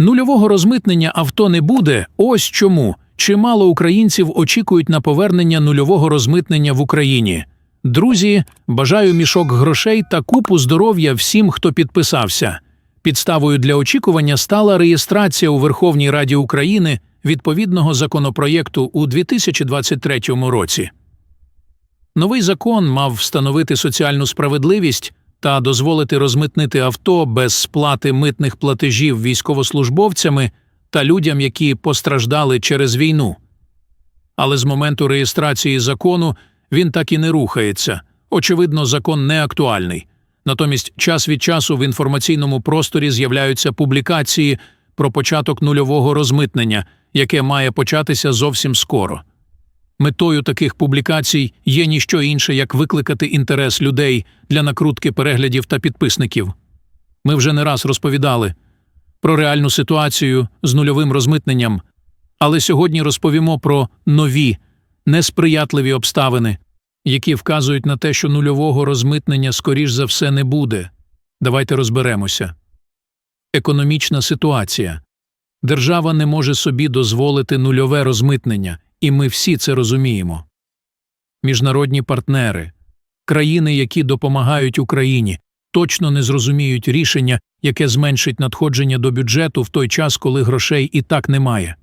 Нульового розмитнення авто не буде. Ось чому чимало українців очікують на повернення нульового розмитнення в Україні. Друзі, бажаю мішок грошей та купу здоров'я всім, хто підписався. Підставою для очікування стала реєстрація у Верховній Раді України відповідного законопроєкту у 2023 році. Новий закон мав встановити соціальну справедливість та дозволити розмитнити авто без сплати митних платежів військовослужбовцями та людям, які постраждали через війну. Але з моменту реєстрації закону він так і не рухається. Очевидно, закон не актуальний. Натомість час від часу в інформаційному просторі з'являються публікації про початок нульового розмитнення, яке має початися зовсім скоро. Метою таких публікацій є ніщо інше, як викликати інтерес людей для накрутки переглядів та підписників. Ми вже не раз розповідали про реальну ситуацію з нульовим розмитненням, але сьогодні розповімо про нові, несприятливі обставини, які вказують на те, що нульового розмитнення скоріш за все не буде. Давайте розберемося. Економічна ситуація. Держава не може собі дозволити нульове розмитнення, і ми всі це розуміємо. Міжнародні партнери, країни, які допомагають Україні, точно не зрозуміють рішення, яке зменшить надходження до бюджету в той час, коли грошей і так немає.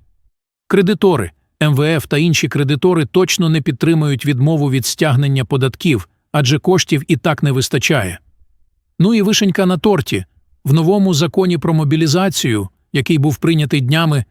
Кредитори, МВФ та інші кредитори точно не підтримують відмову від стягнення податків, адже коштів і так не вистачає. Ну і вишенька на торті. В новому законі про мобілізацію, який був прийнятий днями,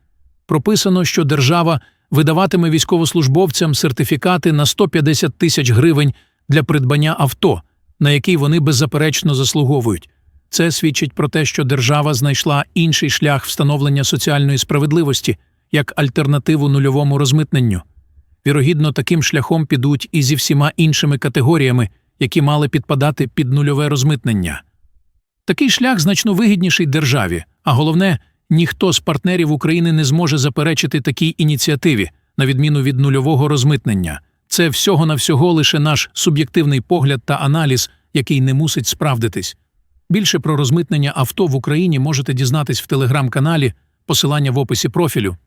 прописано, що держава видаватиме військовослужбовцям сертифікати на 150 тисяч гривень для придбання авто, на який вони беззаперечно заслуговують. Це свідчить про те, що держава знайшла інший шлях встановлення соціальної справедливості як альтернативу нульовому розмитненню. Вірогідно, таким шляхом підуть і зі всіма іншими категоріями, які мали підпадати під нульове розмитнення. Такий шлях значно вигідніший державі, а головне, ніхто з партнерів України не зможе заперечити такій ініціативі, на відміну від нульового розмитнення. Це всього на всього лише наш суб'єктивний погляд та аналіз, який не мусить справдитись. Більше про розмитнення авто в Україні можете дізнатись в телеграм-каналі, посилання в описі профілю.